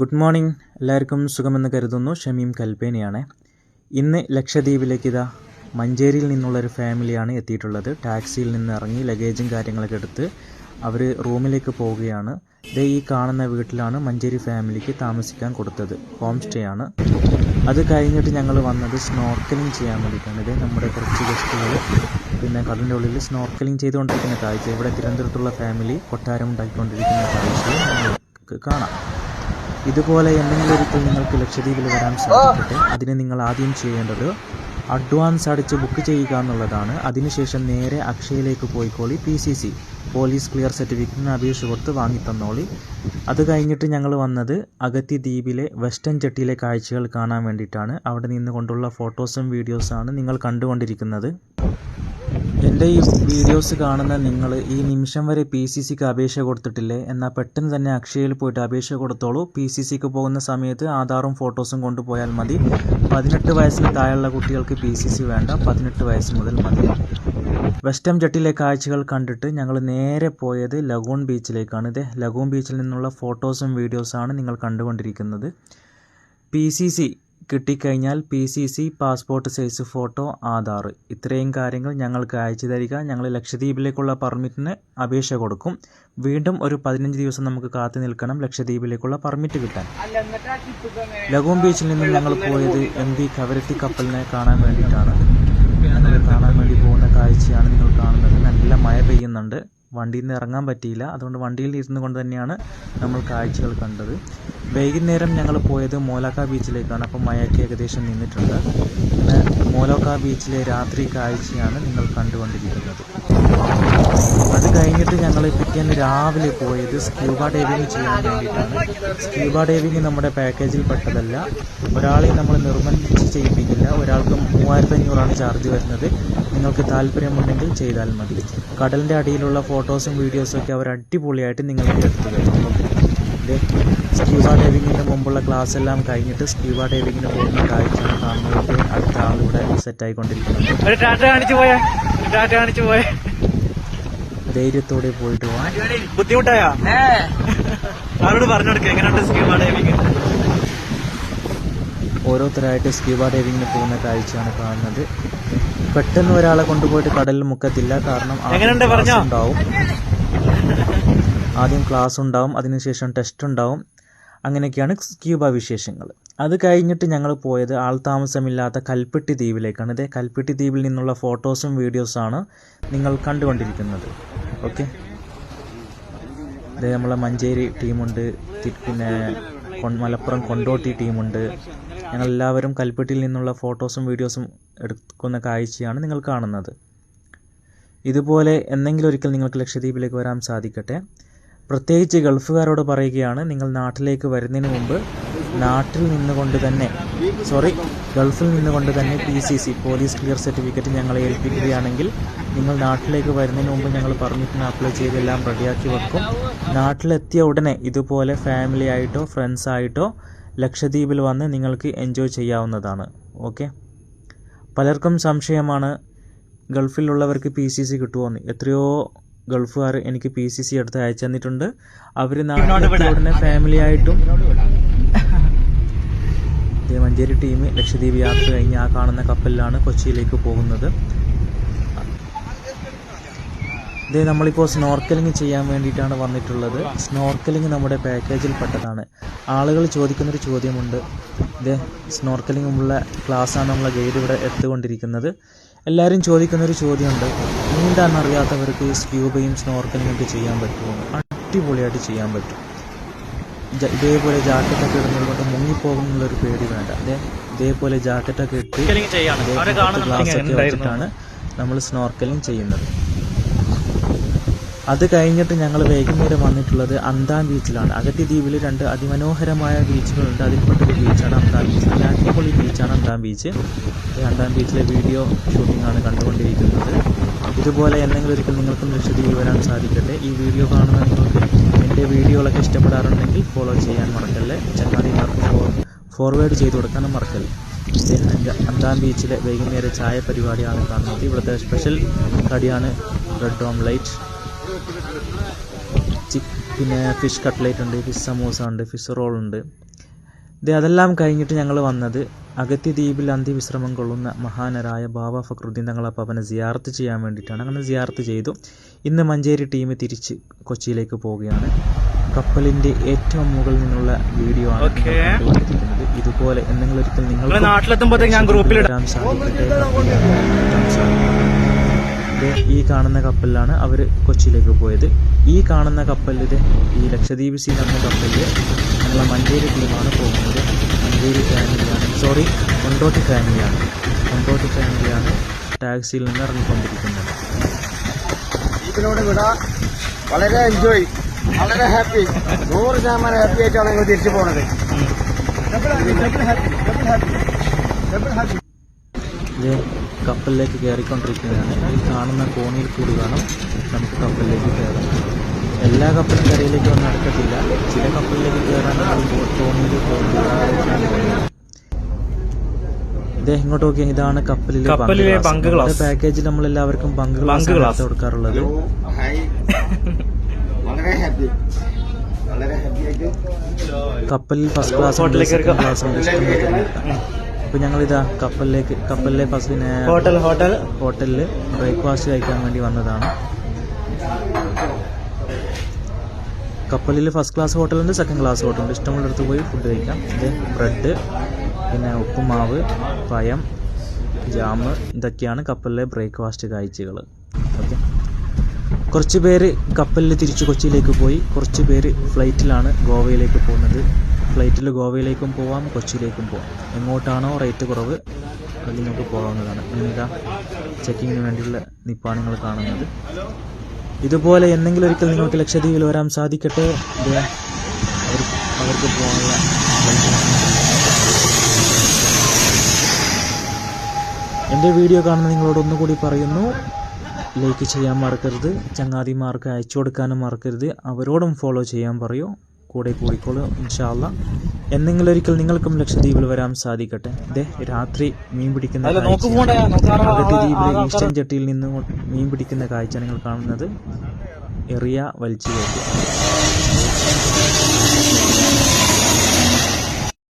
Good morning എല്ലാവർക്കും സുഖമെന്ന് കരുതുന്നു. ഷമീം കൽപ്പേനയാണ് ഇന്ന് ലക്ഷദ്വീപിലേക്ക് ഇതാ മഞ്ചേരിയിൽ നിന്നുള്ളൊരു ഫാമിലിയാണ് എത്തിയിട്ടുള്ളത്. ടാക്സിയിൽ നിന്ന് ഇറങ്ങി ലഗേജും കാര്യങ്ങളൊക്കെ എടുത്ത് അവർ റൂമിലേക്ക് പോവുകയാണ്. ദേ ഈ കാണുന്ന വീട്ടിലാണ് മഞ്ചേരി ഫാമിലിക്ക് താമസിക്കാൻ കൊടുത്തത്. ഹോം സ്റ്റേ ആണ് അത് കഴിഞ്ഞിട്ട് ഞങ്ങൾ വന്നത് സ്നോർക്കലിംഗ് ചെയ്യാൻ വേണ്ടിയിട്ടാണ്. ഇത് നമ്മുടെ കുറച്ച് ഗസ്റ്റുകൾ പിന്നെ കടലിന്റെ ഉള്ളിൽ സ്നോർക്കലിംഗ് ചെയ്തുകൊണ്ടിരിക്കുന്ന കാഴ്ച. ഇവിടെ തിരുവനന്തപുരത്തുള്ള ഫാമിലി കൊട്ടാരം ഉണ്ടാക്കിക്കൊണ്ടിരിക്കുന്ന നിങ്ങൾക്ക് കാണാം. ഇതുപോലെ എന്തെങ്കിലും ഒരിക്കൽ നിങ്ങൾക്ക് ലക്ഷദ്വീപിൽ വരാൻ സാധിക്കട്ടെ. അതിന് നിങ്ങൾ ആദ്യം ചെയ്യേണ്ടത് അഡ്വാൻസ് അടിച്ച് ബുക്ക് ചെയ്യുക എന്നുള്ളതാണ്. അതിനുശേഷം നേരെ അക്ഷയയിലേക്ക് പോയിക്കോളി P C C police clear സർട്ടിഫിക്കറ്റിന് അപേക്ഷ കൊടുത്ത് വാങ്ങിത്തന്നോളി. അത് കഴിഞ്ഞിട്ട് ഞങ്ങൾ വന്നത് അഗത്തി ദ്വീപിലെ വെസ്റ്റേൺ ജെട്ടിയിലെ കാഴ്ചകൾ കാണാൻ വേണ്ടിയിട്ടാണ്. അവിടെ നിന്നുകൊണ്ടുള്ള ഫോട്ടോസും വീഡിയോസാണ് നിങ്ങൾ കണ്ടുകൊണ്ടിരിക്കുന്നത്. എന്റെ ഈ വീഡിയോസ് കാണുന്ന നിങ്ങൾ ഈ നിമിഷം വരെ പി സി സിക്ക് അപേക്ഷ കൊടുത്തിട്ടില്ലേ? എന്നാൽ പെട്ടെന്ന് തന്നെ അക്ഷയയിൽ പോയിട്ട് അപേക്ഷ കൊടുത്തോളൂ. പി സി സിക്ക് പോകുന്ന സമയത്ത് ആധാറും ഫോട്ടോസും കൊണ്ടുപോയാൽ മതി. പതിനെട്ട് വയസ്സിന് താഴെയുള്ള കുട്ടികൾക്ക് പി സി സി വേണ്ട. പതിനെട്ട് വയസ്സ് മുതൽ മതി. വെസ്റ്റേൺ ജട്ടിലെ കാഴ്ചകൾ കണ്ടിട്ട് ഞങ്ങൾ നേരെ പോയത് ലഗൂൺ ബീച്ചിലേക്കാണ്. ഇത് ലഗൂൺ ബീച്ചിൽ നിന്നുള്ള ഫോട്ടോസും വീഡിയോസാണ് നിങ്ങൾ കണ്ടുകൊണ്ടിരിക്കുന്നത്. പി സി സി കിട്ടിക്കഴിഞ്ഞാൽ P C C passport size photo Aadhaar. ഇത്രയും കാര്യങ്ങൾ ഞങ്ങൾക്ക് അയച്ചു തരിക. ഞങ്ങൾ ലക്ഷദ്വീപിലേക്കുള്ള പെർമിറ്റിന് അപേക്ഷ കൊടുക്കും. വീണ്ടും ഒരു പതിനഞ്ച് ദിവസം നമുക്ക് കാത്തു നിൽക്കണം ലക്ഷദ്വീപിലേക്കുള്ള പെർമിറ്റ് കിട്ടാൻ. ലഗോം ബീച്ചിൽ നിന്നും ഞങ്ങൾ പോയത് എം വി കവരത്തി കപ്പലിനെ കാണാൻ വേണ്ടിയിട്ടാണ്. ഞങ്ങൾ കാണാൻ വേണ്ടി പോകുന്ന കാഴ്ചയാണ് നിങ്ങൾ കാണുന്നത്. നല്ല മഴ പെയ്യുന്നുണ്ട്. വണ്ടിയിൽ നിന്ന് ഇറങ്ങാൻ പറ്റിയില്ല. അതുകൊണ്ട് വണ്ടിയിൽ ഇരുന്നു കൊണ്ട് തന്നെയാണ് നമ്മൾ കാഴ്ചകൾ കണ്ടത്. വൈകുന്നേരം ഞങ്ങൾ പോയത് മോലാക്ക ബീച്ചിലേക്കാണ് അപ്പം മഴയൊക്കെ ഏകദേശം നിന്നിട്ടുണ്ട്. പിന്നെ മോലോക്ക ബീച്ചിലെ രാത്രി കാഴ്ചയാണ് നിങ്ങൾ കണ്ടുകൊണ്ടിരിക്കുന്നത്. അത് കഴിഞ്ഞിട്ട് ഞങ്ങൾ പിറ്റേന്ന് രാവിലെ പോയത് സ്ക്യൂബ ഡൈവിങ് ചെയ്യാൻ വേണ്ടിയിട്ടാണ്. സ്ക്യൂബ ഡൈവിങ് നമ്മുടെ പാക്കേജിൽ പെട്ടതല്ല. ഒരാളെ നമ്മൾ നിർബന്ധിച്ച് ചെയ്യിപ്പിക്കില്ല. ഒരാൾക്ക് മൂവായിരത്തി അഞ്ഞൂറാണ് ചാർജ് വരുന്നത്. നിങ്ങൾക്ക് താല്പര്യമുണ്ടെങ്കിൽ ചെയ്താൽ മതി. കടലിന്റെ അടിയിലുള്ള ഫോട്ടോസും വീഡിയോസും ഒക്കെ അവർ അടിപൊളിയായിട്ട് നിങ്ങൾക്ക് എടുത്തു തരും. ഇത് സ്ക്യൂബ ഡൈവിങ്ങിന്റെ മുമ്പുള്ള ക്ലാസ് എല്ലാം കഴിഞ്ഞിട്ട് സ്ക്യൂബ ഡൈവിങ്ങിന് പോകുന്ന കാഴ്ചയാണ് കാണുന്നത്. അടുത്ത ആളിവിടെ സെറ്റായിക്കൊണ്ടിരിക്കുന്നത് ഒരു ടാറ്റ കാണിച്ചു പോയേ. ടാറ്റ കാണിച്ചു പോയേ. ധൈര്യത്തോടെ പോയിട്ട് പോകാൻ ബുദ്ധിമുട്ടായോ? പറഞ്ഞു കൊടുക്കുക എങ്ങനെയുണ്ട് സ്കീമ ഡൈവിങ്? ഓരോരുത്തരായിട്ട് സ്ക്യൂബ ഡൈവിങ്ങിന് പോകുന്ന കാഴ്ചയാണ് കാണുന്നത്. പെട്ടെന്ന് ഒരാളെ കൊണ്ടുപോയിട്ട് കടലിൽ മുക്കത്തില്ല. കാരണം ഉണ്ടാവും. ആദ്യം ക്ലാസ് ഉണ്ടാവും അതിനുശേഷം ടെസ്റ്റ് ഉണ്ടാവും. അങ്ങനെയൊക്കെയാണ് ക്യൂബ വിശേഷങ്ങൾ. അത് കഴിഞ്ഞിട്ട് ഞങ്ങൾ പോയത് ആൾ താമസമില്ലാത്ത കൽപ്പെട്ടി ദ്വീപിലേക്കാണ്. ഇതേ കൽപ്പെട്ടി ദ്വീപിൽ നിന്നുള്ള ഫോട്ടോസും വീഡിയോസാണ് നിങ്ങൾ കണ്ടുകൊണ്ടിരിക്കുന്നത്. ഓക്കെ ഇതേ നമ്മളെ മഞ്ചേരി ടീമുണ്ട് പിന്നെ മലപ്പുറം കൊണ്ടോട്ടി ടീമുണ്ട്. ഞങ്ങളെല്ലാവരും കൽപ്പെട്ടിയിൽ നിന്നുള്ള ഫോട്ടോസും വീഡിയോസും എടുക്കുന്ന കാഴ്ചയാണ് നിങ്ങൾ കാണുന്നത്. ഇതുപോലെ എന്തെങ്കിലും ഒരിക്കൽ നിങ്ങൾക്ക് ലക്ഷദ്വീപിലേക്ക് വരാൻ സാധിക്കട്ടെ. പ്രത്യേകിച്ച് ഗൾഫുകാരോട് പറയുകയാണ് നിങ്ങൾ നാട്ടിലേക്ക് വരുന്നതിന് മുമ്പ് നാട്ടിൽ നിന്നുകൊണ്ട് തന്നെ സോറി ഗൾഫിൽ നിന്നുകൊണ്ട് തന്നെ P C C police clear certificate ഞങ്ങളെ ഏൽപ്പിക്കുകയാണെങ്കിൽ നിങ്ങൾ നാട്ടിലേക്ക് വരുന്നതിന് മുമ്പ് ഞങ്ങൾ പെർമിറ്റിന് അപ്ലൈ ചെയ്തെല്ലാം റെഡിയാക്കി വെക്കും. നാട്ടിലെത്തിയ ഉടനെ ഇതുപോലെ ഫാമിലി ആയിട്ടോ ഫ്രണ്ട്സ് ആയിട്ടോ ലക്ഷദ്വീപിൽ വന്ന് നിങ്ങൾക്ക് എൻജോയ് ചെയ്യാവുന്നതാണ്. ഓക്കെ പലർക്കും സംശയമാണ് ഗൾഫിലുള്ളവർക്ക് പി സി സി കിട്ടുമോ എന്ന് എത്രയോ ഗൾഫുകാർ എനിക്ക് പി സി സി എടുത്ത് അയച്ചു തന്നിട്ടുണ്ട്. അവർ ഉടനെ ഫാമിലി ആയിട്ടും മഞ്ചേരി ടീം ലക്ഷദ്വീപ് യാത്ര കഴിഞ്ഞ് ആ കാണുന്ന കപ്പലിലാണ് കൊച്ചിയിലേക്ക് പോകുന്നത്. ഇതേ നമ്മളിപ്പോൾ സ്നോർക്കലിംഗ് ചെയ്യാൻ വേണ്ടിയിട്ടാണ് വന്നിട്ടുള്ളത്. സ്നോർക്കലിംഗ് നമ്മുടെ പാക്കേജിൽ പെട്ടതാണ്. ആളുകൾ ചോദിക്കുന്നൊരു ചോദ്യമുണ്ട്. ഇതേ സ്നോർക്കലിംഗുമുള്ള ക്ലാസ്സാണ് നമ്മളെ ഗൈഡ് ഇവിടെ എടുത്തുകൊണ്ടിരിക്കുന്നത്. എല്ലാവരും ചോദിക്കുന്നൊരു ചോദ്യമുണ്ട്. നീന്താൻ അറിയാത്തവർക്ക് സ്ക്യൂബയും സ്നോർക്കലിംഗ് ഒക്കെ ചെയ്യാൻ പറ്റുമോ? അടിപൊളിയായിട്ട് ചെയ്യാൻ പറ്റും. ഇതേപോലെ ജാക്കറ്റൊക്കെ ഇടുന്നത് കൊണ്ട് മുങ്ങിപ്പോകുന്നുള്ളൊരു പേടി വേണ്ട. അതെ ഇതേപോലെ ജാക്കറ്റൊക്കെ ഇട്ട് ഗ്ലാസ്സൊക്കെ വെച്ചിട്ടാണ് നമ്മൾ സ്നോർക്കലിംഗ് ചെയ്യുന്നത്. അത് കഴിഞ്ഞിട്ട് ഞങ്ങൾ വൈകുന്നേരം വന്നിട്ടുള്ളത് അന്താൻ ബീച്ചിലാണ്. അഗത്തി ദ്വീപിൽ രണ്ട് അതിമനോഹരമായ ബീച്ചുകളുണ്ട്. അതിൽപ്പെട്ടൊരു ബീച്ചാണ് അന്താൻ ബീച്ച്. നല്ല അടിപൊളി ബീച്ചാണ് അന്താൻ ബീച്ച്. അന്താം ബീച്ചിലെ വീഡിയോ ഷൂട്ടിംഗ് ആണ് കണ്ടുകൊണ്ടിരിക്കുന്നത്. ഇതുപോലെ എന്തെങ്കിലും ഒരിക്കൽ നിങ്ങൾക്കും ലക്ഷദ്വീപിൽ വരാൻ സാധിക്കട്ടെ. ഈ വീഡിയോ കാണുന്ന നിങ്ങൾക്ക് എന്റെ വീഡിയോകളൊക്കെ ഇഷ്ടപ്പെടാറുണ്ടെങ്കിൽ ഫോളോ ചെയ്യാൻ മറക്കല്ലേ. ചങ്ങാതിമാർക്ക് ഫോർവേഡ് ചെയ്ത് കൊടുക്കാനും മറക്കല്ലേ. അഞ്ചാം ബീച്ചിലെ വൈകുന്നേര ചായ പരിപാടിയാണ് കാണുന്നത്. ഇവിടുത്തെ സ്പെഷ്യൽ കടിയാണ് റെഡ് ഓംലൈറ്റ് പിന്നെ ഫിഷ് കട്ട്ലേറ്റ് ഉണ്ട് ഫിഷ് സമൂസ ഉണ്ട് ഫിഷ് റോൾ ഉണ്ട്. ഇത് അതെല്ലാം കഴിഞ്ഞിട്ട് ഞങ്ങൾ വന്നത് അഗത്തി ദ്വീപിൽ അന്ത്യവിശ്രമം കൊള്ളുന്ന മഹാനരായ ബാബ ഫക്രുദ്ദീൻ തങ്ങളെ പവന സിയാർത്ത് ചെയ്യാൻ വേണ്ടിയിട്ടാണ്. അങ്ങനെ സിയാർത്ത് ചെയ്തു. ഇന്ന് മഞ്ചേരി ടീം തിരിച്ച് കൊച്ചിയിലേക്ക് പോവുകയാണ്. കപ്പലിന്റെ ഏറ്റവും മുകളിൽ നിന്നുള്ള വീഡിയോ ആണ് കണ്ടുകൊണ്ടിരിക്കുന്നത്. ഇതുപോലെ എന്തെങ്കിലും ഒരിക്കൽ നിങ്ങൾ ഞാൻ. ദേ ഈ കാണുന്ന കപ്പലിലാണ് അവർ കൊച്ചിയിലേക്ക് പോയത്. ഈ കാണുന്ന കപ്പലിൽ ഈ ലക്ഷദ്വീപ് സീ എന്ന കപ്പലിൽ നമ്മളെ മഞ്ചേരി ടീമാണ് പോകുന്നത്. മഞ്ചേരി ഫാമിലിയാണ് സോറി കൊണ്ടോട്ടി ഫാമിലിയാണ് കൊണ്ടോട്ടി ഫാമിലിയാണ് ടാക്സിയിൽ നിന്ന് ഇറങ്ങിക്കൊണ്ടിരിക്കുന്നത്. ഇതിലൂടെ വിട. വളരെ എൻജോയ് വളരെ ഹാപ്പി നൂറ് ശതമാനം ഹാപ്പി ആയിട്ടാണ് ഞങ്ങൾ തിരിച്ചു പോണത്. ഇത് കപ്പലിലേക്ക് കയറിക്കൊണ്ടിരിക്കുകയാണ്. ഈ കാണുന്ന കോണിയിൽ കൂടി വേണം നമുക്ക് കപ്പലിലേക്ക് കയറാൻ. എല്ലാ കപ്പലും കരയിലേക്ക് ഒന്നും അടുക്കത്തില്ല ചില കപ്പലിലേക്ക് കയറാൻ ഇതേ ഇങ്ങോട്ട് നോക്കിയാൽ ഇതാണ് കപ്പലിലെ കപ്പലിലെ ബങ്ക് ക്ലാസ്. പാക്കേജിൽ നമ്മൾ എല്ലാവർക്കും ബങ്ക് ഗ്ലാസ് ക്ലാസ് ക്ലാസ്. കൊടുക്കാറുള്ളത്. വളരെ ഹാപ്പി കപ്പലിൽ ഫസ്റ്റ് ക്ലാസ് ഉണ്ട് ഹോട്ടലിലേക്ക് സെക്കൻഡ്. ക്ലാസ് ഉണ്ട് ഇഷ്ടം ഞങ്ങൾ ഇതാ അപ്പൊ കപ്പലിലേക്ക് കപ്പലിലെ ഫസ്റ്റ് ഹോട്ടൽ ഹോട്ടൽ ഹോട്ടലിൽ ബ്രേക്ക്ഫാസ്റ്റ് കഴിക്കാൻ വേണ്ടി വന്നതാണ്. കപ്പലിൽ ഫസ്റ്റ് ക്ലാസ് ഹോട്ടലുണ്ട് സെക്കൻഡ് ക്ലാസ് ഹോട്ടലുണ്ട് ഇഷ്ടമുള്ളിടത്ത് പോയി ഫുഡ് കഴിക്കാം. ഇത് ബ്രെഡ് പിന്നെ ഉപ്പുമാവ് പഴം ജാമ് ഇതൊക്കെയാണ് കപ്പലിലെ ബ്രേക്ക്ഫാസ്റ്റ് കാഴ്ചകൾ ഓക്കെ കുറച്ച് പേര് കപ്പലിൽ തിരിച്ച് കൊച്ചിയിലേക്ക് പോയി. കുറച്ച് പേര് ഫ്ലൈറ്റിലാണ് ഗോവയിലേക്ക് പോകുന്നത്. ഫ്ലൈറ്റിൽ ഗോവയിലേക്കും പോവാം കൊച്ചിയിലേക്കും പോവാം. എങ്ങോട്ടാണോ റേറ്റ് കുറവ് അതിൽ നിങ്ങൾക്ക് പോകാവുന്നതാണ്. ഇനിതാ ചെക്കിങ്ങിന് വേണ്ടിയുള്ള നിപ്പാണ് നിങ്ങൾ കാണുന്നത്. ഇതുപോലെ എന്തെങ്കിലും ഒരിക്കൽ നിങ്ങൾക്ക് ലക്ഷദ്വീപിൽ വരാൻ സാധിക്കട്ടെ? അവർക്ക് പോകാനുള്ള എന്റെ വീഡിയോ കാണുന്ന നിങ്ങളോട് ഒന്നുകൂടി പറയുന്നു. ലൈക്ക് ചെയ്യാൻ മറക്കരുത്. ചങ്ങാതിമാർക്ക് അയച്ചു കൊടുക്കാനും മറക്കരുത്. അവരോടും ഫോളോ ചെയ്യാൻ പറയൂ. കൂടെ കൂടിക്കോളൂ ഇൻഷാല്ല എന്നെങ്കിലും ഒരിക്കൽ നിങ്ങൾക്കും ലക്ഷദ്വീപിൽ വരാൻ സാധിക്കട്ടെ. ദേ രാത്രി മീൻ പിടിക്കുന്ന ദ്വീപിലെ ഈസ്റ്റേൺ ജട്ടിയിൽ നിന്ന് മീൻ പിടിക്കുന്ന കാഴ്ച നിങ്ങൾ കാണുന്നത്. എറിയ വലിച്ചു കയറ്റുക.